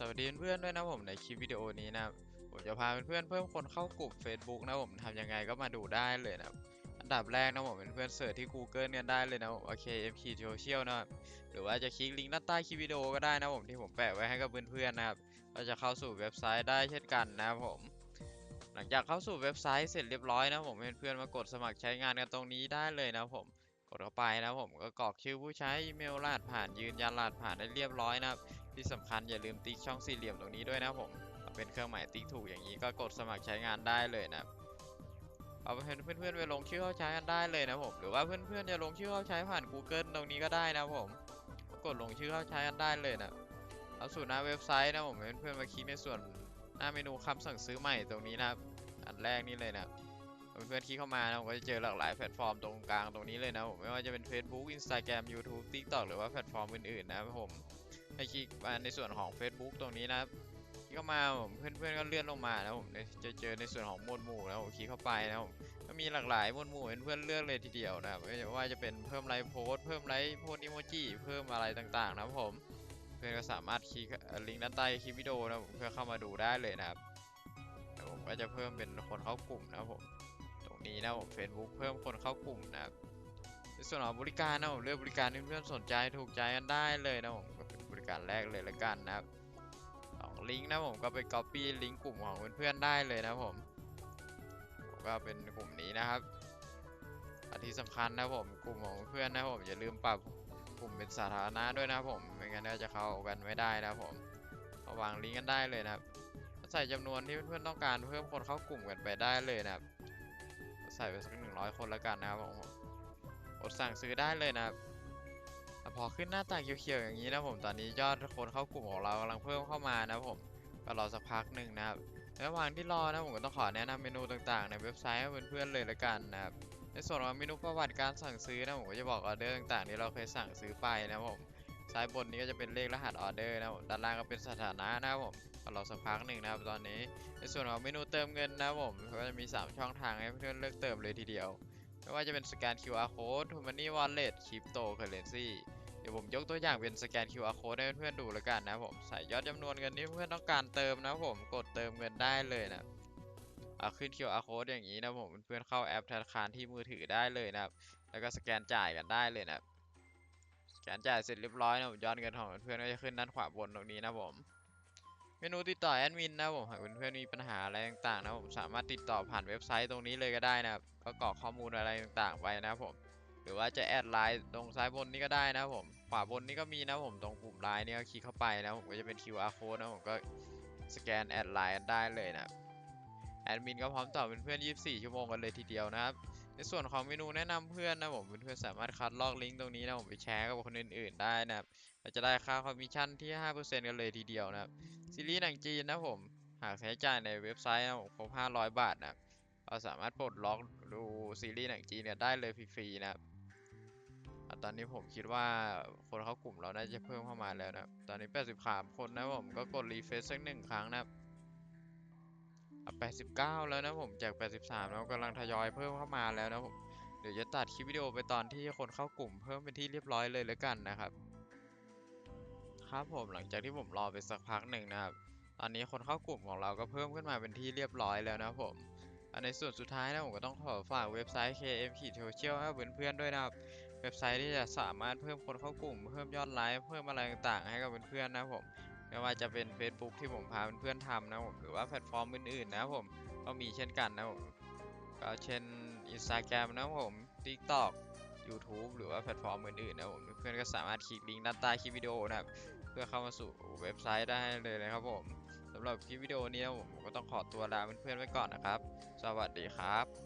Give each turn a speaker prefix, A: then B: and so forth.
A: สวัสดีเพื่อนๆด้วยนะผมในคลิปวิดีโอนี้นะผมจะพาเพื่อนๆเพิ่มคนเข้ากลุ่ม Facebook นะผมทำยังไงก็มาดูได้เลยนะครับอันดับแรกนะผมเป็นเพื่อนเสิร์ชที่ Google กันได้เลยนะผมโอเค MK Social นะหรือว่าจะคลิกลิงก์ด้านใต้คลิปวิดีโอก็ได้นะผมที่ผมแปะไว้ให้กับเพื่อนๆนะครับก็จะเข้าสู่เว็บไซต์ได้เช่นกันนะผมหลังจากเข้าสู่เว็บไซต์เสร็จเรียบร้อยนะผมเพื่อนๆมากดสมัครใช้งานกันตรงนี้ได้เลยนะผม ดเข้าไปนะผมก็กรอกชื่อผู้ใช้อีเมลรหัสผ่านยืนยันรหัสผ่านได้เรียบร้อยนะครับที่สำคัญอย่าลืมติ๊กช่องสี่เหลี่ยมตรงนี้ด้วยนะผมเป็นเครื่องหมายติ๊กถูกอย่างนี้ก็กดสมัครใช้งานได้เลยนะครับเอาเพื่อนเพื่อนๆไปลงชื่อเข้าใช้กันได้เลยนะผมหรือว่าเพื่อนๆจะลงชื่อเข้าใช้ผ่าน Google ตรงนี้ก็ได้นะผมก็กดลงชื่อเข้าใช้กันได้เลยนะเอาสู่หน้าเว็บไซต์นะผมเพื่อนๆมาคลิกในส่วนหน้าเมนูคำสั่งซื้อใหม่ตรงนี้นะครับอันแรกนี่เลยนะครับ เพื่อนๆคลิกเข้ามานะผมก็จะเจอหลากหลายแพลตฟอร์มตรงกลางตรงนี้เลยนะผมไม่ว่าจะเป็น Facebook Instagram YouTube TikTok หรือว่าแพลตฟอร์มอื่นๆนะผมให้คลิกมาในส่วนของ Facebook ตรงนี้นะครับคลิกเข้ามาผมเพื่อนๆก็เลื่อนลงมานะผมจะเจอในส่วนของหมวดหมู่นะผมคลิกเข้าไปนะผมก็มีหลากหลายหมวดหมู่ให้เพื่อนๆเลือกเลยทีเดียวนะครับไม่ว่าจะเป็นเพิ่มไลค์โพสต์เพิ่มไลค์โพสต์อิโมจิเพิ่มอะไรต่างๆนะครับผมเพื่อนก็สามารถคลิกลิงก์ด้านใต้คลิปวิดีโอนะผมเพื่อเข้ามาดูได้เลยนะครับผมก็จะเพิ่มเป็นคนเข้ากลุ่มนะครับผม ตรงนี้นะผม Facebook เพิ่มคนเข้ากลุ่มนะครับในส่วนของบริการนะผมเลือกบริการที่เพื่อนสนใจถูกใจกันได้เลยนะผมก็เป็นบริการแรกเลยละกันนะครับสองลิงก์นะผมก็ไป Copy ลิงก์กลุ่มของเพื่อนๆได้เลยนะผมผมก็เป็นกลุ่มนี้นะครับอันที่สำคัญนะผมกลุ่มของเพื่อนนะผมอย่าลืมปรับกลุ่มเป็นสาธารณะด้วยนะผมไม่งั้นจะเข้ากันไม่ได้นะผมวางลิงก์กันได้เลยนะครับใส่จำนวนที่เพื่อนๆต้องการเพิ่มคนเข้ากลุ่มกันไปได้เลยนะครับ ใส่ไปสักหนึ่งร้อยคนแล้วกันนะครับผมกดสั่งซื้อได้เลยนะครับอะพอขึ้นหน้าต่างเขียวๆอย่างนี้นะผมตอนนี้ยอดคนเข้ากลุ่มของเรากำลังเพิ่มเข้ามานะครับผมก็รอสักพักหนึ่งนะครับระหว่างที่รอนะผมก็ต้องขอแนะนำเมนูต่างๆ ในเว็บไซต์ให้เพื่อนๆเลยละกันนะครับในส่วนของเมนูประวัติการสั่งซื้อนะผมก็จะบอกออเดอร์ต่างๆที่เราเคยสั่งซื้อไปนะครับผมซ้ายบนนี้ก็จะเป็นเลขรหัสออเดอร์นะครับผมด้านล่างก็เป็นสถานะนะครับผมก็ รอสักพักหนึ่งนะครับตอนนี้ ในส่วนของเมนูเติมเงินนะผมก็จะมี 3 ช่องทางให้เพื่อนเลือกเติมเลยทีเดียว ไม่ว่าจะเป็นสแกน QR code t o Money Wallet Cryptocurrency เดี๋ยวผมยกตัวอย่างเป็นสแกน QR code ให้เพื่อนๆดูแล้วกันนะผมใส่ยอดจำนวนเงินที่เพื่อนต้องการเติมนะผมกดเติมเงินได้เลยนะเอาขึ้น QR code อย่างนี้นะผมเพื่อนเข้าแอปธนาคารที่มือถือได้เลยนะครับ แล้วก็สแกนจ่ายกันได้เลยนะสแกนจ่ายเสร็จเรียบร้อยนะผมยอดเงินของเพื่อนก็จะขึ้นด้านขวาบนตรงนี้นะผม เมนูติดต่อแอดมินนะผมหากเพื่อนๆมีปัญหาอะไรต่างๆนะผมสามารถติดต่อผ่านเว็บไซต์ตรงนี้เลยก็ได้นะครับก็กรอกข้อมูลอะไรต่างๆไปนะผมหรือว่าจะแอดไลน์ตรงซ้ายบนนี้ก็ได้นะผมขวาบนนี้ก็มีนะผมตรงปุ่มไลน์เนี่ยก็คลิกเข้าไปนะผมก็จะเป็น QR code นะผมก็สแกนแอดไลน์ได้เลยนะแอดมินก็พร้อมตอบเป็นเพื่อน24 ชั่วโมงกันเลยทีเดียวนะครับ ในส่วนของเมนูแนะนำเพื่อนนะผมเพื่อนๆสามารถคัดลอกลิงก์ตรงนี้นะผมไปแชร์กับคนอื่นๆได้นะครับเราจะได้ค่าคอมมิชชั่นที่ 5%กันเลยทีเดียวนะครับซีรีส์หนังจีนนะผมหากใช้จ่ายในเว็บไซต์นะผมครบ500 บาทนะครับเราสามารถปลดล็อกดูซีรีส์หนังจีนเนี่ยได้เลยฟรีๆนะครับตอนนี้ผมคิดว่าคนเข้ากลุ่มเราน่าจะเพิ่มเข้ามาแล้วนะตอนนี้ 83 คนนะผมก็กดรีเฟซสักหนึ่งครั้งนะครับ 89 แล้วนะผมจาก 83 แล้วกำลังทยอยเพิ่มเข้ามาแล้วนะผมเดี๋ยวจะตัดคลิปวิดีโอไปตอนที่คนเข้ากลุ่มเพิ่มเป็นที่เรียบร้อยเลยแล้วกันนะครับ ครับผมหลังจากที่ผมรอไปสักพักหนึ่งนะครับตอนนี้คนเข้ากลุ่มของเราก็เพิ่มขึ้นมาเป็นที่เรียบร้อยแล้วนะผมในส่วนสุดท้ายนะผมก็ต้องขอฝากเว็บไซต์ KM Social ให้เพื่อนๆด้วยนะครับ เว็บไซต์ที่จะสามารถเพิ่มคนเข้ากลุ่ม เพิ่มยอดไลค์เพิ่มอะไรต่างๆ ให้กับเพื่อนๆนะผม ไม่ว่าจะเป็น Facebook ที่ผมพาเพื่อนๆทำนะผมหรือว่าแพลตฟอร์มอื่นๆนะผมก็มีเช่นกันนะผมก็เช่น Instagram นะผม TikTok YouTube หรือว่าแพลตฟอร์มอื่นๆนะผมเพื่อนๆก็สามารถคลิกลิงก์ด้านใต้คลิปวิดีโอนะครับเพื่อเข้ามาสู่เว็บไซต์ได้เลยนะครับผมสำหรับคลิปวิดีโอนี้นะผมก็ต้องขอตัวลาเพื่อนๆไว้ก่อนนะครับ สวัสดีครับ